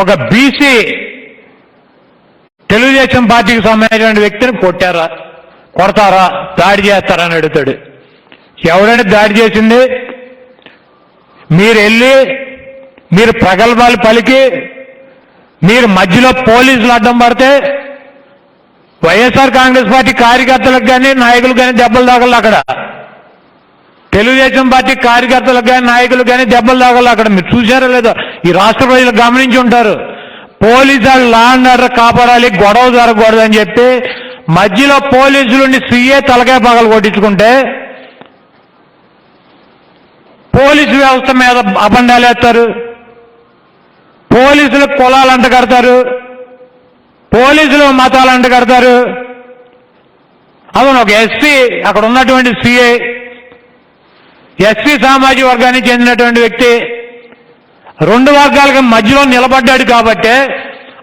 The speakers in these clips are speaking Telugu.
ఒక బీసీ తెలుగుదేశం పార్టీకి సంబంధించిన వ్యక్తిని కొట్టారా? కొడతారా? దాడి చేస్తారా అని అడుగుతాడు. ఎవరైనా దాడి చేసింది? మీరు వెళ్ళి మీరు ప్రగల్భాలు పలికి మీరు మధ్యలో పోలీసులు అడ్డం పడితే వైఎస్ఆర్ కాంగ్రెస్ పార్టీ కార్యకర్తలకు కానీ నాయకులకు కానీ దెబ్బలు తాగలు అక్కడ. తెలుగుదేశం పార్టీ కార్యకర్తలకు కానీ నాయకులకు కానీ దెబ్బలు తాగలు అక్కడ. మీరు చూశారో లేదో? ఈ రాష్ట్ర ప్రజలు గమనించి ఉంటారు. పోలీసులు లా అండ్ ఆర్డర్ కాపాడాలి గొడవ జరగకూడదు అని చెప్పి మధ్యలో పోలీసులుండి సీఏ తలకాయ పగలు కొట్టించుకుంటే పోలీసు వ్యవస్థ మీద అబండాలు వేస్తారు. పోలీసులు కులాలు అంట కడతారు. పోలీసులు మతాలు అంట కడతారు. అవును ఒక ఎస్సీ అక్కడ ఉన్నటువంటి సిఐ ఎస్సీ సామాజిక వర్గానికి చెందినటువంటి వ్యక్తి రెండు వర్గాలకు మధ్యలో నిలబడ్డాడు కాబట్టి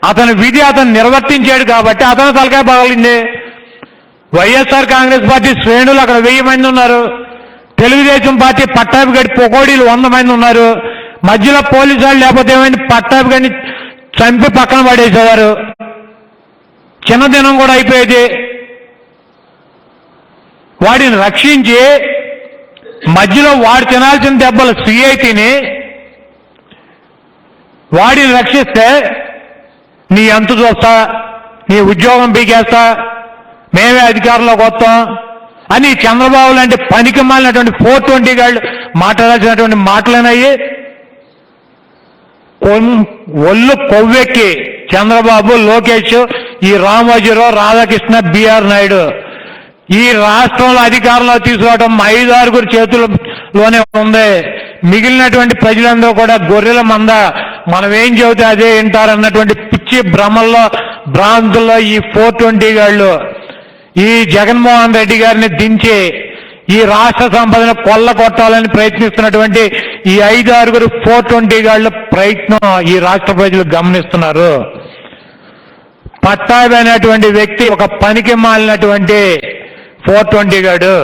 అతని విధి అతను నిర్వర్తించాడు కాబట్టి అతను తలకాయ పగలింది. వైఎస్ఆర్ కాంగ్రెస్ పార్టీ శ్రేణులు అక్కడ వెయ్యి మంది ఉన్నారు. తెలుగుదేశం పార్టీ పట్టాభిగడి పొకోడీలు వంద మంది ఉన్నారు. మధ్యలో పోలీసు వాళ్ళు లేకపోతే ఏమైంది? పట్టాభిగడిని చంపి పక్కన పడేసేవారు. చిన్నదినం కూడా అయిపోయేది. వాడిని రక్షించి మధ్యలో వాడు తినాల్సిన దెబ్బలు సిఐ తిని వాడిని రక్షిస్తే నీ అంత చూస్తా నీ ఉద్యోగం పీకేస్తా మేమే అధికారంలోకి వస్తాం అని చంద్రబాబు లాంటి పనికి మాలినటువంటి ఫోర్ ట్వంటీ గాళ్ళు మాట్లాడాల్సినటువంటి మాటలేనయ్యి ఒళ్ళు కొవ్వెక్కి చంద్రబాబు లోకేష్ ఈ రామోజీరావు రాధాకృష్ణ బిఆర్ నాయుడు. ఈ రాష్ట్రంలో అధికారంలో తీసుకురావడం ఐదారుగురు ఐదు ఆరుగురు చేతుల్లోనే ఉంది. మిగిలినటువంటి ప్రజలందరూ కూడా గొర్రెల మంద మనం ఏం చెబితే అదే వింటారన్నటువంటి పిచ్చి భ్రమల్లో భ్రాంతుల్లో ఈ ఫోర్ ట్వంటీ గాళ్ళు ఈ జగన్మోహన్ రెడ్డి గారిని దించి ఈ రాష్ట్ర సంపదను కొల్ల కొట్టాలని ప్రయత్నిస్తున్నటువంటి ఈ ఐదు ఆరుగురు ఫోర్ ట్వంటీ గాళ్ళ ప్రయత్నం ఈ రాష్ట్ర ప్రజలు గమనిస్తున్నారు. పట్టాభి అనేటువంటి వ్యక్తి ఒక పనికి మాలినటువంటి ఫోర్ ట్వంటీ గాడు.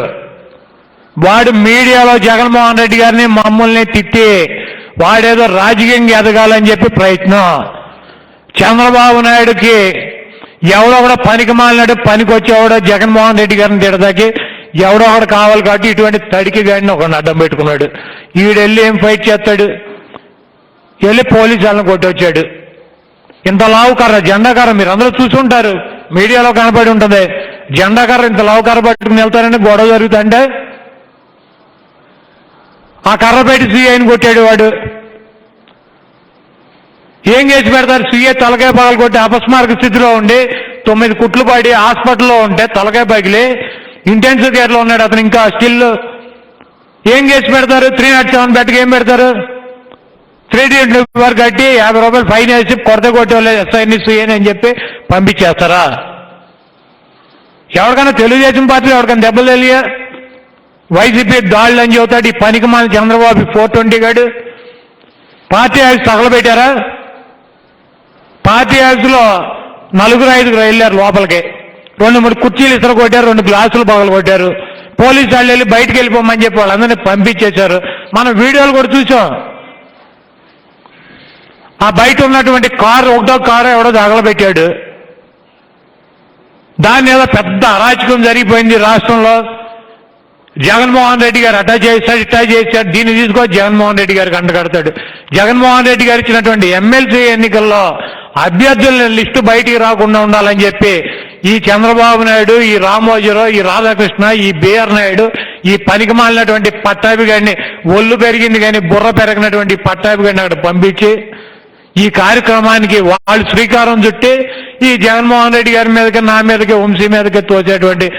వాడు మీడియాలో జగన్మోహన్ రెడ్డి గారిని మమ్మల్ని తిట్టి వాడేదో రాజకీయంగా ఎదగాలని చెప్పి ప్రయత్నం. చంద్రబాబు నాయుడుకి ఎవడో కూడా పనికి మాలినాడు పనికి వచ్చేవాడో జగన్మోహన్ రెడ్డి గారిని తిడదాకి ఎవడో ఒకడు కావాలి కాబట్టి ఇటువంటి తడికి గాడిని ఒక అడ్డం పెట్టుకున్నాడు. ఈడెళ్ళి ఏం ఫైట్ చేస్తాడు? వెళ్ళి పోలీసు వాళ్ళని కొట్టొచ్చాడు. ఇంత లావు కర్ర జెండా కర్ర మీరు అందరూ చూసుంటారు. మీడియాలో కనపడి ఉంటుంది. జెండా కర్ర ఇంత లావు కర్ర పట్టుకుని వెళ్తారని గొడవ జరుగుతుంటే ఆ కర్ర పెట్టి సీఐని కొట్టాడు వాడు. ఏం చేసి పెడతారు? సీఏ తలకాయ పగలు కొట్టి అపస్మారక స్థితిలో ఉండి తొమ్మిది కుట్లు పడి హాస్పిటల్లో ఉంటే తలకాయ పగిలి ఇంటెన్సివ్ కేర్లో ఉన్నాడు అతను ఇంకా స్టిల్. ఏం చేసి పెడతారు? త్రీ నాట్ సెవెన్ బెడ్కి ఏం పెడతారు? త్రీ వరకు కట్టి యాభై రూపాయలు ఫైన్ వేసి కొరత కొట్టేవాళ్ళు ఎస్ఐని సీఏని అని చెప్పి పంపించేస్తారా? ఎవరికైనా తెలుగుదేశం పార్టీలో ఎవరికైనా దెబ్బలు తెలియ వైసీపీ దాడులు అని చెబుతాడు. ఈ పనికి మన చంద్రబాబు ఫోర్ ట్వంటీ గాడు. పార్టీ హౌస్ తగలబెట్టారా? పార్టీ హౌస్లో నలుగురు ఐదుగురు వెళ్ళారు లోపలికి. రెండు మూడు కుర్చీలు ఇసురు కొట్టారు రెండు గ్లాసులు పగలు కొట్టారు. పోలీసు వాళ్ళు వెళ్ళి బయటికి వెళ్ళిపోమని చెప్పి వాళ్ళందరినీ పంపించేశారు. మనం వీడియోలు కూడా చూసాం. ఆ బయట ఉన్నటువంటి కారు ఒకటో కారు ఎవడో తగలబెట్టాడు. దాని మీద పెద్ద అరాచకం జరిగిపోయింది రాష్ట్రంలో. జగన్మోహన్ రెడ్డి గారు అటా చేశాడు ఇటా చేశాడు దీన్ని తీసుకొని జగన్మోహన్ రెడ్డి గారికి అంటగడతాడు జగన్మోహన్ రెడ్డి గారు ఇచ్చినటువంటి ఎమ్మెల్సీ ఎన్నికల్లో అభ్యర్థుల లిస్టు బయటికి రాకుండా ఉండాలని చెప్పి ఈ చంద్రబాబు నాయుడు ఈ రామోజీరావు ఈ రాధాకృష్ణ ఈ బిఆర్ నాయుడు ఈ పనికి మాలినటువంటి పట్టాభి గారిని ఒళ్ళు పెరిగింది కానీ బుర్ర పెరగినటువంటి పట్టాభి గారిని అక్కడ పంపించి ఈ కార్యక్రమానికి వాళ్ళు శ్రీకారం చుట్టి ఈ జగన్మోహన్ రెడ్డి గారి మీదకి నా మీదకి వంశీ మీదకి తోచేటువంటి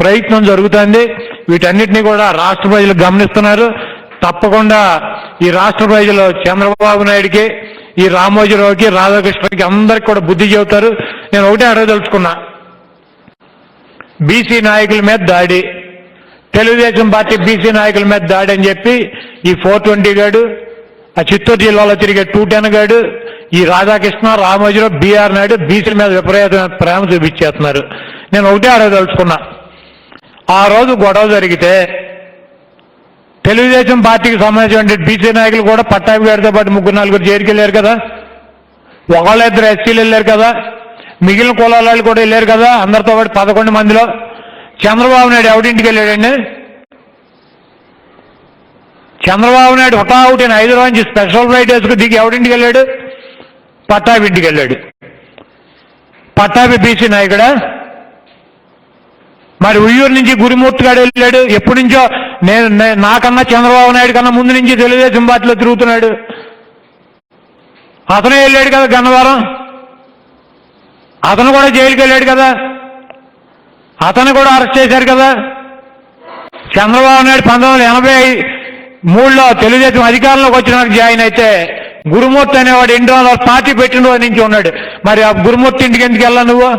ప్రయత్నం జరుగుతుంది. వీటన్నిటినీ కూడా రాష్ట్ర ప్రజలు గమనిస్తున్నారు. తప్పకుండా ఈ రాష్ట్ర ప్రజలు చంద్రబాబు నాయుడికి ఈ రామోజీరావుకి రాధాకృష్ణకి అందరికి కూడా బుద్ధి చెబుతారు. నేను ఒకటే అడగదలుచుకున్నా. బీసీ నాయకుల మీద దాడి. తెలుగుదేశం పార్టీ బీసీ నాయకుల మీద దాడి అని చెప్పి ఈ ఫోర్ ట్వంటీ గాడు ఆ చిత్తూరు జిల్లాలో తిరిగే టూ టెన్ గాడు ఈ రాధాకృష్ణ రామోజీలో బీఆర్ నాయుడు బీసీల మీద విపరీతమైన ప్రేమ చూపించేస్తున్నారు. నేను ఒకటే అడగదలుచుకున్నా. ఆ రోజు గొడవ జరిగితే తెలుగుదేశం పార్టీకి సంబంధించిన బీసీ నాయకులు కూడా పట్టాభి గారితో పాటు ముగ్గురు నలుగురు జైలుకి వెళ్ళారు కదా. ఒకళ్ళిద్దరు ఎస్సీలు వెళ్ళారు కదా. మిగిలిన కులాల వాళ్ళు కూడా వెళ్ళారు కదా అందరితో పాటు పదకొండు మందిలో. చంద్రబాబు నాయుడు ఎవడింటికి వెళ్ళాడండి? చంద్రబాబు నాయుడు హుటాహుటిన హైదరాబాద్ నుంచి స్పెషల్ ఫ్లైట్ వేసుకుని దిగి ఎవడింటికి వెళ్ళాడు? పట్టాభి ఇంటికి వెళ్ళాడు. పట్టాబి బీసీ నాయకుడా? మరి ఉయ్యూరు నుంచి గురిమూర్తి గారు వెళ్ళాడు. ఎప్పటి నుంచో నేను నాకన్నా చంద్రబాబు నాయుడు కన్నా ముందు నుంచి తెలుగుదేశం పార్టీలో తిరుగుతున్నాడు. అతనే వెళ్ళాడు కదా గన్నవరం. అతను కూడా జైలుకి వెళ్ళాడు కదా. అతను కూడా అరెస్ట్ చేశారు కదా. చంద్రబాబు నాయుడు పంతొమ్మిది వందల ఎనభై మూడులో తెలుగుదేశం అధికారంలోకి వచ్చినాక జాయిన్ అయితే గురుమూర్తి అనేవాడు ఎన్ని రోజులు పార్టీ పెట్టిన రోజు నుంచి ఉన్నాడు. మరి ఆ గురుమూర్తి ఇంటికి ఎందుకు వెళ్ళా నువ్వు?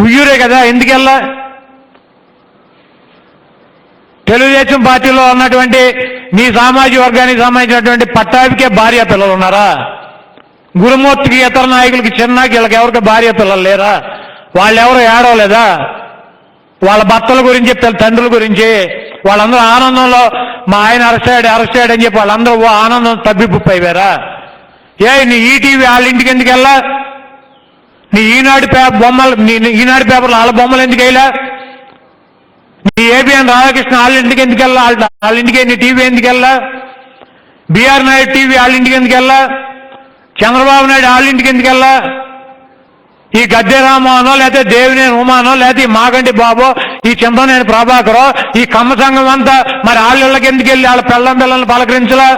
ఉయ్యూరే కదా ఎందుకు వెళ్ళా? తెలుగుదేశం పార్టీలో ఉన్నటువంటి మీ సామాజిక వర్గానికి సంబంధించినటువంటి పట్టాభికే భార్య పిల్లలు ఉన్నారా? గురుమూర్తికి ఇతర నాయకులకి చిన్న వీళ్ళకి ఎవరికి భార్య పిల్లలు లేరా? వాళ్ళెవరు ఏడవలేదా? వాళ్ళ భర్తల గురించి పిల్ల తండ్రుల గురించి వాళ్ళందరూ ఆనందంలో మా ఆయన అరెస్ట్ అయ్యాడు అరెస్ట్ అయ్యాడు అని చెప్పి వాళ్ళందరూ ఓ ఆనందం తబ్బిబ్బుప్పు ఏ నీ ఈటీవీ వాళ్ళ ఇంటికి ఎందుకు వెళ్ళా? నీ ఈనాడు పేపర్ బొమ్మలు నీ ఈనాడు పేపర్లో వాళ్ళ బొమ్మలు ఎందుకు వెళ్ళా నీ ఏబిఎన్ రాధాకృష్ణ వాళ్ళ ఇంటికి ఎందుకు వెళ్ళా? వాళ్ళ వాళ్ళ ఇంటికి నీ టీవీ ఎందుకు వెళ్ళా? బీఆర్ నాయుడు టీవీ వాళ్ళ ఇంటికి ఎందుకు వెళ్ళా? చంద్రబాబు నాయుడు వాళ్ళ ఇంటికి ఎందుకు వెళ్ళా? ఈ గద్దె రామానో లేకపోతే దేవినేని ఉమానో లేకపోతే ఈ మాగంటి బాబో ఈ చింతనేని ప్రభాకరో ఈ కమ్మ సంఘం అంతా మరి వాళ్ళ ఎందుకు వెళ్ళి వాళ్ళ పిల్లం పిల్లల్ని పలకరించలా?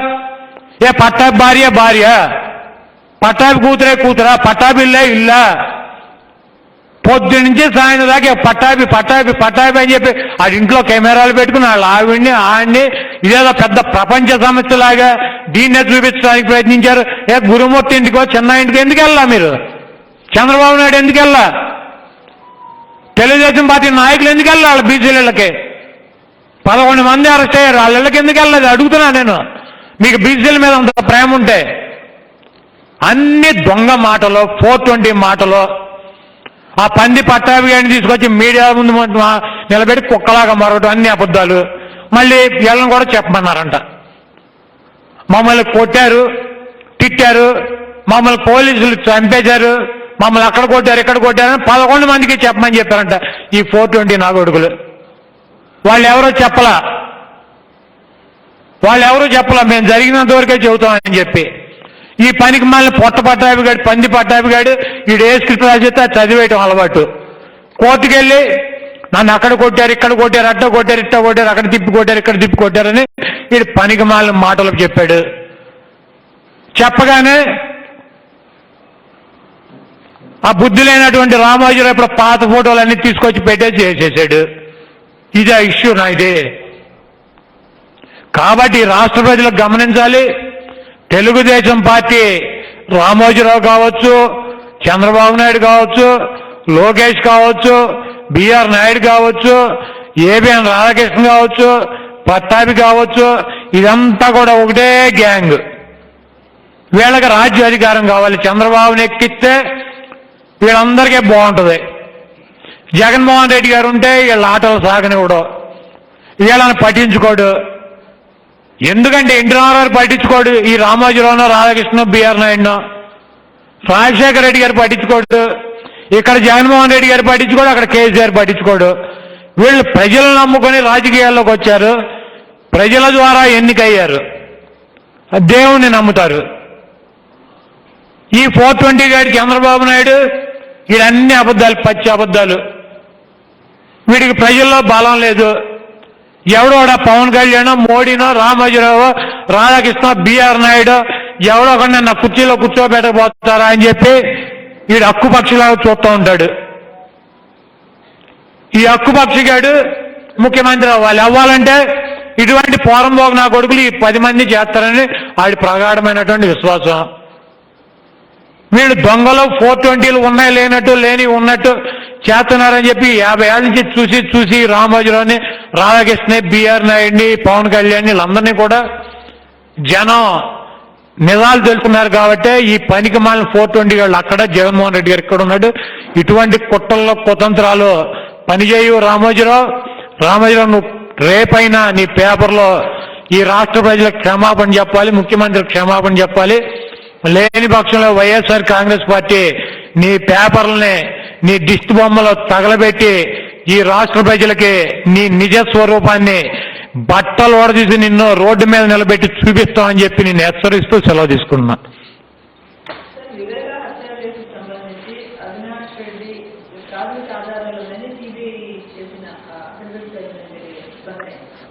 ఏ పట్టాబి భార్య భార్య. పట్టాభి కూతురే కూతురా పట్టాభి ఇల్లే ఇల్లా. పొద్దు నుంచి సాయంత్రం దాకా పట్టాభి పట్టాభి పట్టాభి అని చెప్పి ఆ ఇంట్లో కెమెరాలు పెట్టుకుని వాళ్ళ ఆవిడ్ని ఆడిని ఇదేదో పెద్ద ప్రపంచ సమస్యలాగా దీన్నే చూపించడానికి ప్రయత్నించారు. ఏ గురుమూర్తి ఇంటికో చిన్న ఇంటికి ఎందుకు వెళ్ళా మీరు? చంద్రబాబు నాయుడు ఎందుకు వెళ్ళా తెలుగుదేశం పార్టీ నాయకులు ఎందుకు వెళ్ళాలి బీసీలకి పదకొండు మంది అరెస్ట్ అయ్యారు. వాళ్ళ ఇళ్ళకి ఎందుకు వెళ్ళలేదు అడుగుతున్నా నేను. మీకు బీసీల మీద అంత ప్రేమ ఉంటే. అన్ని దొంగ మాటలు ఫోర్ ట్వంటీ మాటలు ఆ పంది పట్టాభి గారిని తీసుకొచ్చి మీడియా ముందు నిలబెట్టి కుక్కలాగా మరొకటి అన్ని అబద్ధాలు. మళ్ళీ వీళ్ళని కూడా చెప్పమన్నారంట. మమ్మల్ని కొట్టారు తిట్టారు మమ్మల్ని పోలీసులు చంపేశారు. మమ్మల్ని అక్కడ కొట్టారు ఇక్కడ కొట్టారు అని పదకొండు మందికి చెప్పమని చెప్పారంట ఈ ఫోర్ ట్వంటీ నాగొడుకులు వాళ్ళు ఎవరో చెప్పలా? వాళ్ళు ఎవరో చెప్పలా? మేము జరిగినంత వరకే చెబుతామని చెప్పి. ఈ పనికి మళ్ళీ పొట్ట పట్టాభిగాడు పంది పట్టాభిగాడు వీడు ఏ స్క్రిప్ట్ రాసిస్తే చదివేయటం అలవాటు. కోర్టుకెళ్ళి నన్ను అక్కడ కొట్టారు ఇక్కడ కొట్టారు అట్ట కొట్టారు ఇట్ట కొట్టారు అక్కడ తిప్పి కొట్టారు ఇక్కడ తిప్పి కొట్టారని వీడు పనికి మాలిన మాటలు చెప్పాడు. చెప్పగానే ఆ బుద్ధి లేనటువంటి రామోజీరావు ఇప్పుడు పాత ఫోటోలన్నీ తీసుకొచ్చి పెట్టేసి చేసేసాడు. ఇది ఆ ఇష్యూ నా ఇదే కాబట్టి రాష్ట్ర ప్రజలకు గమనించాలి. తెలుగుదేశం పార్టీ రామోజీరావు కావచ్చు చంద్రబాబు నాయుడు కావచ్చు లోకేష్ కావచ్చు బిఆర్ నాయుడు కావచ్చు ఏబిఎన్ రాధాకృష్ణ కావచ్చు పట్టాభి కావచ్చు ఇదంతా కూడా ఒకటే గ్యాంగ్. వీళ్ళకి రాజ్య అధికారం కావాలి. చంద్రబాబుని ఎక్కిస్తే వీళ్ళందరికీ బాగుంటుంది. జగన్మోహన్ రెడ్డి గారు ఉంటే వీళ్ళ ఆటలు సాగనివ్వడు. వీళ్ళని పట్టించుకోడు. ఎందుకంటే ఎన్టీ రామారావు పట్టించుకోడు ఈ రామోజీరావునో రాధాకృష్ణ బిఆర్ నాయుడునో. రాజశేఖర రెడ్డి గారు పట్టించుకోడు. ఇక్కడ జగన్మోహన్ రెడ్డి గారు పట్టించుకోడు అక్కడ కేసీఆర్ పట్టించుకోడు. వీళ్ళు ప్రజలను నమ్ముకొని రాజకీయాల్లోకి వచ్చారు. ప్రజల ద్వారా ఎన్నికయ్యారు. దేవుణ్ణి నమ్ముతారు. ఈ ఫోర్ ట్వంటీ గాడి చంద్రబాబు నాయుడు వీడన్ని అబద్ధాలు పచ్చి అబద్ధాలు. వీడికి ప్రజల్లో బలం లేదు. ఎవడో పవన్ కళ్యాణ్ మోడీనో రామోజీరావు రాధాకృష్ణ బిఆర్ నాయుడు ఎవడో ఒకటి నా కుర్చీలో కూర్చోబెట్టబోతారా అని చెప్పి వీడు హక్కుపక్షిలాగా చూస్తూ ఉంటాడు. ఈ హక్కుపక్షిగాడు ముఖ్యమంత్రి అవ్వాలి. అవ్వాలంటే ఇటువంటి పోరంబోగు నా కొడుకులు ఈ పది మంది చేస్తారని ఆడి ప్రగాఢమైనటువంటి విశ్వాసం. వీళ్ళు దొంగలు ఫోర్ ట్వంటీలు ఉన్నాయి లేనట్టు లేని ఉన్నట్టు చేస్తున్నారని చెప్పి యాభై ఏళ్ళ నుంచి చూసి చూసి రామోజీరావుని రాధాకృష్ణ బిఆర్ నాయుడిని పవన్ కళ్యాణ్ వీళ్ళందరినీ కూడా జనం నిజాలు తెలుసుకున్నారు కాబట్టి ఈ పనికి మాలిన ఫోర్ ట్వంటీ వాళ్ళు అక్కడ జగన్మోహన్ రెడ్డి గారు ఇక్కడ ఉన్నాడు. ఇటువంటి కుట్రల్లో కుతంత్రాలు పనిచేయు రామోజీరావు. రామోజీరావు నువ్వు రేపైనా నీ పేపర్లో ఈ రాష్ట్ర ప్రజలకు క్షమాపణ చెప్పాలి ముఖ్యమంత్రి క్షమాపణ చెప్పాలి. లేని పక్షంలో వైఎస్ఆర్ కాంగ్రెస్ పార్టీ నీ పేపర్లని నీ దిష్టి బొమ్మలు తగలబెట్టి ఈ రాష్ట్ర ప్రజలకి నీ నిజ స్వరూపాన్ని బట్టలు ఓడదీసి నిన్ను రోడ్డు మీద నిలబెట్టి చూపిస్తామని చెప్పి నేను హెచ్చరిస్తూ సెలవు తీసుకున్నా.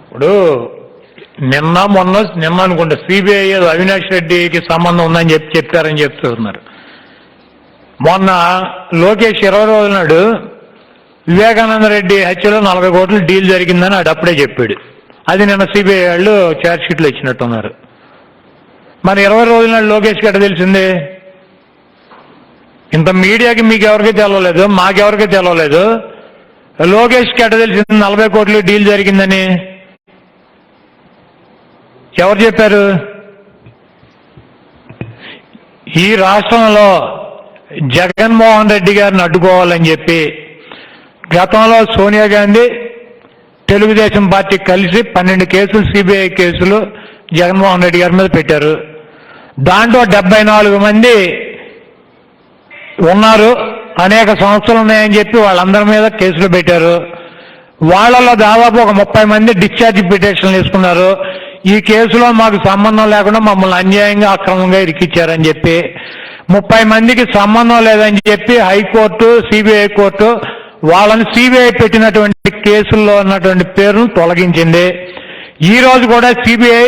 ఇప్పుడు నిన్న మొన్న నిన్న అనుకోండి సిబిఐ అవినాష్ రెడ్డికి సంబంధం ఉందని చెప్పి చెప్పారని చెప్తున్నారు. మొన్న లోకేష్ ఇరవై రోజుల నాడు వివేకానంద రెడ్డి హత్యలో నలభై కోట్ల డీల్ జరిగిందని ఆడు అప్పుడే చెప్పాడు. అది నిన్న సిబిఐ వాళ్ళు ఛార్జ్ షీట్లో ఇచ్చినట్టున్నారు. మరి ఇరవై రోజుల నాడు లోకేష్ గట్ట తెలిసింది? ఇంత మీడియాకి మీకు ఎవరికి తెలవలేదు మాకెవరికి తెలవలేదు. లోకేష్ గట్ట తెలిసింది నలభై కోట్లు డీల్ జరిగిందని? ఎవరు చెప్పారు? ఈ రాష్ట్రంలో జగన్మోహన్ రెడ్డి గారిని అడ్డుకోవాలని చెప్పి గతంలో సోనియా గాంధీ తెలుగుదేశం పార్టీ కలిసి పన్నెండు కేసులు సిబిఐ కేసులు జగన్మోహన్ రెడ్డి గారి మీద పెట్టారు. దాంట్లో డెబ్బై నాలుగు మంది ఉన్నారు. అనేక సంస్థలు ఉన్నాయని చెప్పి వాళ్ళందరి మీద కేసులు పెట్టారు. వాళ్ళలో దాదాపు ఒక ముప్పై మంది డిశ్చార్జ్ పిటిషన్లు తీసుకున్నారు ఈ కేసులో మాకు సంబంధం లేకుండా మమ్మల్ని అన్యాయంగా అక్రమంగా ఇరికిచ్చారని చెప్పి ముప్పై మందికి సంబంధం లేదని చెప్పి హైకోర్టు సిబిఐ కోర్టు వాళ్ళని సిబిఐ పెట్టినటువంటి కేసుల్లో ఉన్నటువంటి పేరును తొలగించింది. ఈ రోజు కూడా సిబిఐ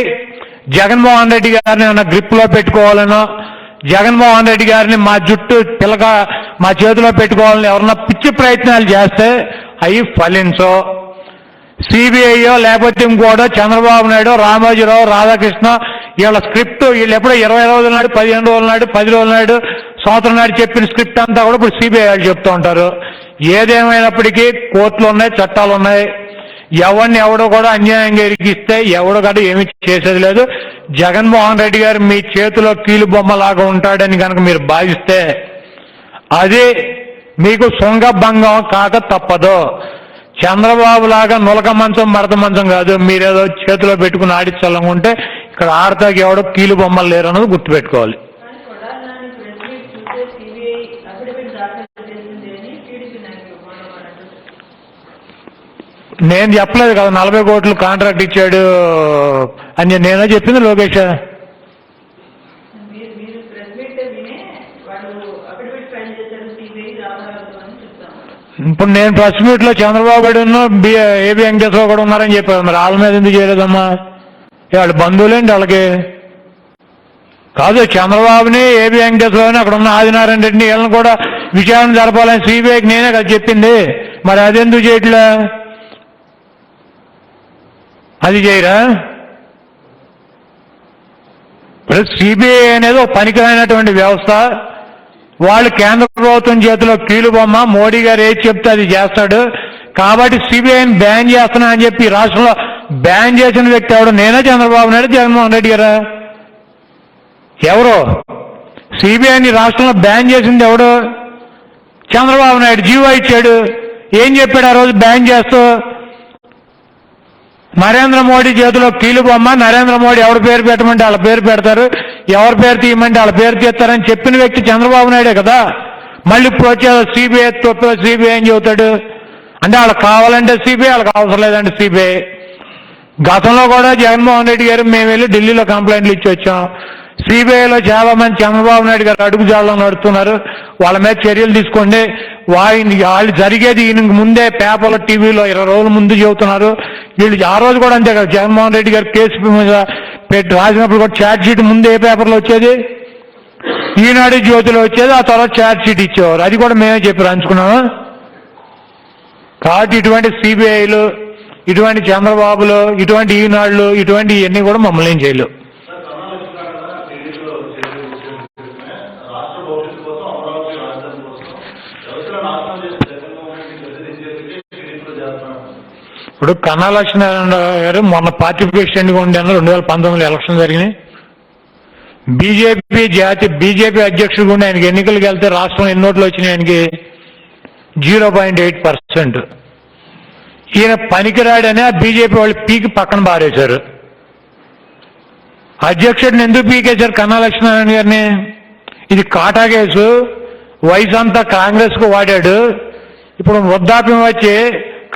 జగన్మోహన్ రెడ్డి గారిని ఏమైనా గ్రిప్లో పెట్టుకోవాలనో జగన్మోహన్ రెడ్డి గారిని మా జుట్టు పిల్లగా మా చేతిలో పెట్టుకోవాలని ఎవరన్నా పిచ్చి ప్రయత్నాలు చేస్తే అవి ఫలించో సిబిఐయో లేకపోతే ఇంకోటో చంద్రబాబు నాయుడు రామోజీరావు రాధాకృష్ణ వీళ్ళ స్క్రిప్ట్ వీళ్ళు ఎప్పుడో ఇరవై రోజుల నాడు పదిహేను రోజుల నాడు పది రోజుల నాడు సంవత్సరం నాడు చెప్పిన స్క్రిప్ట్ అంతా కూడా ఇప్పుడు సిబిఐ వాళ్ళు చెప్తూ ఉంటారు. ఏదేమైనప్పటికీ కోర్టులు ఉన్నాయి చట్టాలు ఉన్నాయి. ఎవరిని ఎవడో కూడా అన్యాయంగా ఇరికిస్తే ఎవడు కూడా ఏమి చేసేది లేదు. జగన్మోహన్ రెడ్డి గారు మీ చేతిలో కీలు బొమ్మలాగా ఉంటాడని కనుక మీరు భావిస్తే అది మీకు భంగం కాక తప్పదు. చంద్రబాబు లాగా నులక మంచం మడత మంచం కాదు. మీరేదో చేతిలో పెట్టుకుని ఆడించాలనుకుంటే ఇక్కడ ఆడతాకి ఎవడో కీలు బొమ్మలు లేరు అన్నది గుర్తుపెట్టుకోవాలి. నేను చెప్పలేదు కదా నలభై కోట్లు కాంట్రాక్ట్ ఇచ్చాడు. అని నేనే చెప్పింది లోకేష్ మీరు మీరు ప్రెస్ మీట్ వినే వాళ్ళు అఫిడవిట్ ఫైల్ చేశారు సిబిఐ ఆధారాలతో అని చెప్తాను ఇప్పుడు నేను ప్రెస్ మీట్లో చంద్రబాబు నాయుడు ఏబి వెంకటేశ్వరరావు కూడా ఉన్నారని చెప్పారు. మరి వాళ్ళ మీద ఎందుకు చేయలేదమ్మా? వాళ్ళు వాళ్ళ బంధువులేంటి వాళ్ళకి? కాదు చంద్రబాబుని ఏబి వెంకటేశ్వరరావుని అక్కడ ఉన్న ఆదినారాయణ రెడ్డిని వీళ్ళని కూడా విచారణ జరపాలని సిబిఐకి నేనే కదా చెప్పింది. మరి అదెందుకు చేయట్లే? అది చేయరా? ఇప్పుడు సిబిఐ అనేది ఒక పనికిరైనటువంటి వ్యవస్థ. వాళ్ళు కేంద్ర ప్రభుత్వం చేతిలో కీలు బొమ్మ. మోడీ గారు ఏది చెప్తే అది చేస్తాడు. కాబట్టి సిబిఐని బ్యాన్ చేస్తున్నా అని చెప్పి రాష్ట్రంలో బ్యాన్ చేసిన వ్యక్తి ఎవడు? నేనే చంద్రబాబు నాయుడు జగన్మోహన్ రెడ్డి గారా? ఎవరు? సిబిఐని రాష్ట్రంలో బ్యాన్ చేసింది ఎవడు? చంద్రబాబు నాయుడు జీవో ఇచ్చాడు. ఏం చెప్పాడు ఆ రోజు బ్యాన్ చేస్తూ? నరేంద్ర మోడీ చేతిలో కీలు బొమ్మ. నరేంద్ర మోడీ ఎవరి పేరు పెట్టమంటే వాళ్ళ పేరు పెడతారు. ఎవరి పేరు తీయమంటే వాళ్ళ పేరు తీస్తారని చెప్పిన వ్యక్తి చంద్రబాబు నాయుడే కదా. మళ్ళీ ఇప్పుడు సిబిఐ తొప్పి సిబిఐ అని చెబుతాడు? అంటే వాళ్ళకి కావాలంటే సిబిఐ వాళ్ళకి అవసరం లేదంటే సిబిఐ. గతంలో కూడా జగన్మోహన్ రెడ్డి గారు మేము వెళ్ళి ఢిల్లీలో కంప్లైంట్లు ఇచ్చి వచ్చాం. సిబిఐలో చాలా మంది చంద్రబాబు నాయుడు గారు అడుగు జాడలో నడుతున్నారు వాళ్ళ మీద చర్యలు తీసుకోండి. వాయిని వాళ్ళు జరిగేది ఈయనకు ముందే పేపర్లో టీవీలో ఇరవై రోజుల ముందు చెబుతున్నారు. వీళ్ళు ఆ రోజు కూడా అంతే కదా జగన్మోహన్ రెడ్డి గారు కేసు మీద పెట్టి. రాసినప్పుడు కూడా ఛార్జ్ షీట్ ముందు ఏ పేపర్లో వచ్చేది? ఈనాడు జ్యోతిలో వచ్చేది ఆ తర్వాత ఛార్జ్ షీట్ ఇచ్చేవారు. అది కూడా మేమే చెప్పి రాంచుకున్నాము కాబట్టి ఇటువంటి సిబిఐలు ఇటువంటి చంద్రబాబులు ఇటువంటి ఈనాళ్ళు ఇటువంటి ఇవన్నీ కూడా మమ్మల్ని ఏం చేయలేవు ఢిల్లీలో రాష్ట్ర భవిష్యత్తు కోసం అమరావతి రాజధాని కోసం వ్యవస్థల నాశనం చేసిన జగన్మోహన్ రెడ్డి గద్దెదించేందుకే టీడీపీలో చేస్తున్నాడు ఇప్పుడు కన్నా లక్ష్మీనారాయణ గారు మొన్న పార్టీ ప్రెసిడెంట్గా ఉండే రెండు వేల పంతొమ్మిది ఎలక్షన్ జరిగినాయి. బీజేపీ జాతి బీజేపీ అధ్యక్షుడు కూడా ఆయనకి ఎన్నికలకు వెళ్తే రాష్ట్రం ఎన్ని ఓట్లు వచ్చినాయి ఆయనకి? Zero point eight percent. ఈయన పనికిరాడని ఆ బీజేపీ వాళ్ళు పీకి పక్కన పారేశారు. అధ్యక్షుడిని ఎందుకు పీకేశారు కన్నా లక్ష్మీనారాయణ గారిని? ఇది కాటా కేసు. వయసు అంతా కాంగ్రెస్కు వాడాడు. ఇప్పుడు వృద్ధాప్యం వచ్చి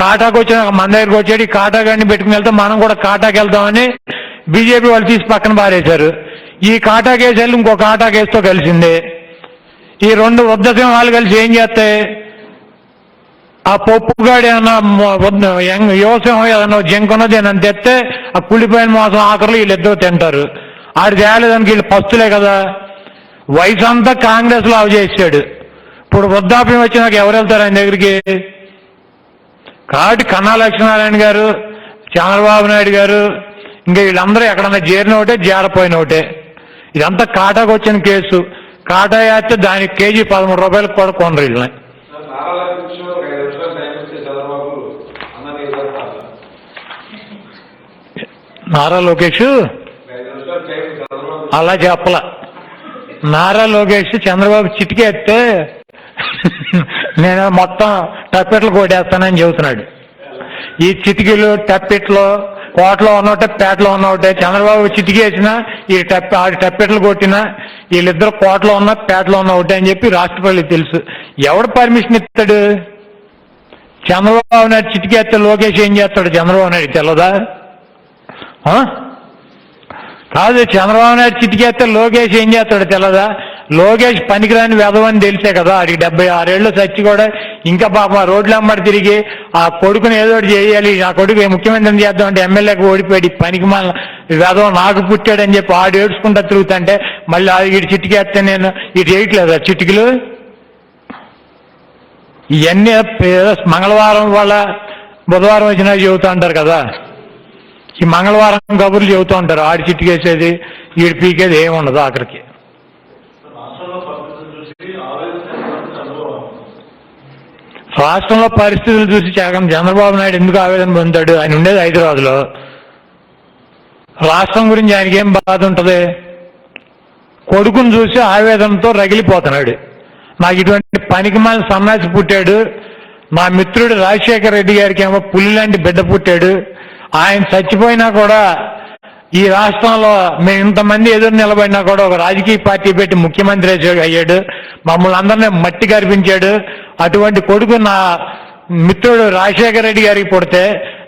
కాటాకు వచ్చిన మన దగ్గరికి వచ్చాడు ఈ కాటా పెట్టుకుని వెళ్తే మనం కూడా కాటాకి వెళ్తామని బీజేపీ వాళ్ళు తీసి పక్కన పారేశారు. ఈ కాటా కేసు వెళ్ళి ఇంకో కాటా కేసుతో కలిసింది. ఈ రెండు వృద్ధ సింహాలు కలిసి ఏం చేస్తాయి ఆ పప్పుగాడు ఏమన్నా యంగ్ యువసింహం ఏదన్నా జంకున్నది అని తెస్తే ఆ కుళ్ళిపోయిన మాసం ఆఖరులు వీళ్ళిద్దరూ తింటారు. ఆడు తేలేదానికి వీళ్ళు పస్తులే కదా. వయసు అంతా కాంగ్రెస్లో అవి చేశాడు ఇప్పుడు వృద్ధాప్యం వచ్చినాక ఎవరు వెళ్తారు ఆయన దగ్గరికి? కాబట్టి కన్నా లక్ష్మీనారాయణ గారు చంద్రబాబు నాయుడు గారు ఇంకా వీళ్ళందరూ ఎక్కడన్నా చేరిన ఒకటే చేరపోయిన ఒకటే. ఇదంతా కాటాకు వచ్చిన కేసు. కాటా వేస్తే దానికి కేజీ పదమూడు రూపాయలకు కూడా కొనరు వీళ్ళని. నారా లోకేష్? అలా చెప్పల. నారా లోకేష్ చంద్రబాబు చిటికేస్తే నేను మొత్తం టప్పెట్లు కొట్టేస్తానని చెబుతున్నాడు. ఈ చిటికీలు టప్పెట్లు కోటలో ఉన్నట్టే పేటలో ఉన్నట్టే చంద్రబాబు చిటికేసిన ఈ టప్ ఆడి టప్పెట్లు కొట్టినా వీళ్ళిద్దరు కోటలో ఉన్న పేటలో ఉన్న ఒకటే అని చెప్పి రాష్ట్రపతికి తెలుసు. ఎవడు పర్మిషన్ ఇస్తాడు? చంద్రబాబు నాయుడు చిటికేస్తే లోకేష్ ఏం చేస్తాడు? చంద్రబాబు నాయుడు తెలదా? కాదు చంద్రబాబు నాయుడు చిటికేస్తే లోకేష్ ఏం చేస్తాడు? తెలదా? లోకేష్ పనికిరాని వెధవని తెలిసే కదా. ఆడికి డెబ్బై ఆరేళ్ళు చచ్చి కూడా ఇంకా పాప ఆ రోడ్లు అమ్మడి తిరిగి ఆ కొడుకుని ఏదో ఒకటి చేయాలి. ఆ కొడుకు ముఖ్యమంత్రిని చేద్దాం అంటే ఎమ్మెల్యేకి ఓడిపోయాడు. పనికి మన వెధవ నాకు పుట్టాడని చెప్పి ఆడు ఏడ్చుకుంటా తిరుగుతుంటే మళ్ళీ ఆ వీడి చిటికేస్తే నేను ఇటు వేయట్లేదా చిటికలు? ఇవన్నీ మంగళవారం వాళ్ళ బుధవారం వచ్చినా చెబుతూ ఉంటారు కదా. ఈ మంగళవారం కబుర్లు చెబుతూ ఉంటారు. ఆడి చిట్టుకేసేది ఈడు పీకేది ఏమి ఉండదు రాష్ట్రంలో పరిస్థితులు చూసి జగన్ చంద్రబాబు నాయుడు ఎందుకు ఆవేదన పొందాడు ఆయన ఉండేది హైదరాబాద్లో. రాష్ట్రం గురించి ఆయనకి ఏం బాధ ఉంటుంది? కొడుకును చూసి ఆవేదనతో రగిలిపోతున్నాడు. నాకు ఇటువంటి పనికి మన సన్నాసి పుట్టాడు. మా మిత్రుడు రాజశేఖర రెడ్డి గారికి ఏమో పులి లాంటి బిడ్డ పుట్టాడు. ఆయన చచ్చిపోయినా కూడా ఈ రాష్ట్రంలో మేము ఇంతమంది ఎదురు నిలబడినా కూడా ఒక రాజకీయ పార్టీ పెట్టి ముఖ్యమంత్రి అయ్యాడు- అయ్యాడు మమ్మల్ని అందరినీ మట్టి కరిపించాడు అటువంటి కొడుకు నా మిత్రుడు రాజశేఖర రెడ్డి గారికి పుడితే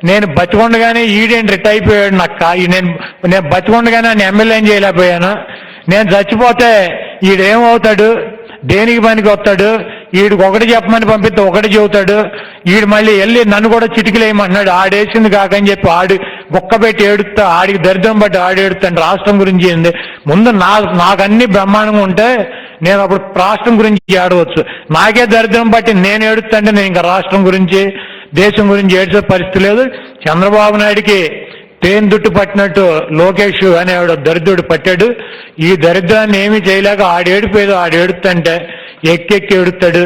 నేను బతికొండగానే ఈడేంటి రిట్ అయిపోయాడు నాకు ఈ నేను నేను బతికొండగానే ఆయన ఎమ్మెల్యేని చేయలేకపోయాను. నేను చచ్చిపోతే ఈడేమవుతాడు? దేనికి పనికి వస్తాడు ఈడికి ఒకటి చెప్పమని పంపిస్తే ఒకటి చెబుతాడు. ఈడు మళ్ళీ వెళ్ళి నన్ను కూడా చిటికలేయమంటున్నాడు. ఆడేసింది కాకని చెప్పి ఆడు బొక్క పెట్టి ఏడుస్తా ఆడికి దరిద్రం బట్టి ఆడి ఏడుస్తాను రాష్ట్రం గురించి ఏంది? ముందు నా నాకు అన్ని బ్రహ్మాండంగా ఉంటే నేను అప్పుడు రాష్ట్రం గురించి ఆడవచ్చు నాకే దరిద్రం బట్టి నేను ఏడుస్తుంటే నేను ఇంకా రాష్ట్రం గురించి దేశం గురించి ఏడ్చే పరిస్థితి లేదు. చంద్రబాబు నాయుడికి తేన్ దుట్టు పట్టినట్టు లోకేష్ అనేవాడు దరిద్రుడు పట్టాడు. ఈ దరిద్రాన్ని ఏమీ చేయలేక ఆడేడిపోయేది ఆడేడుతుంటే ఎక్కెక్కి ఏడుతాడు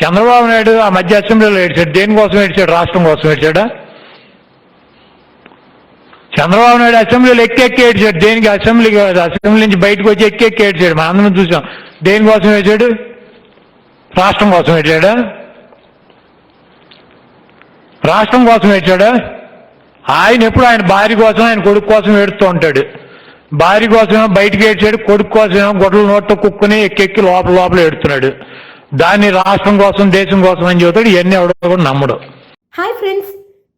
చంద్రబాబు నాయుడు ఆ మధ్య అసెంబ్లీలో ఏడ్చాడు. దేనికోసం ఏడ్చాడు? రాష్ట్రం కోసం ఏడ్చాడా? చంద్రబాబు నాయుడు అసెంబ్లీలో ఎక్కెక్కి ఏడ్చాడు దేనికి అసెంబ్లీ కాదు. అసెంబ్లీ నుంచి బయటకు వచ్చి ఎక్కెక్కి ఏడ్చాడు మా అందరం చూసాం. దేనికోసం ఏడ్చాడు రాష్ట్రం కోసం ఏడ్చాడా రాష్ట్రం కోసం ఏడ్చాడా ఆయన ఎప్పుడు ఆయన భార్య కోసం ఆయన కొడుకు కోసం ఏడుస్తూ ఉంటాడు. భార్య కోసమేమో బయటకు ఏడ్చాడు. కొడుకు కోసమేమో గొడవలు నోట్లో కుక్కుని ఎక్కెక్కి లోపల లోపల ఏడుతున్నాడు దాన్ని రాష్ట్రం కోసం దేశం కోసం అని చెబుతాడు. ఇవన్నీ ఎవడో కూడా నమ్మడు. Hi friends.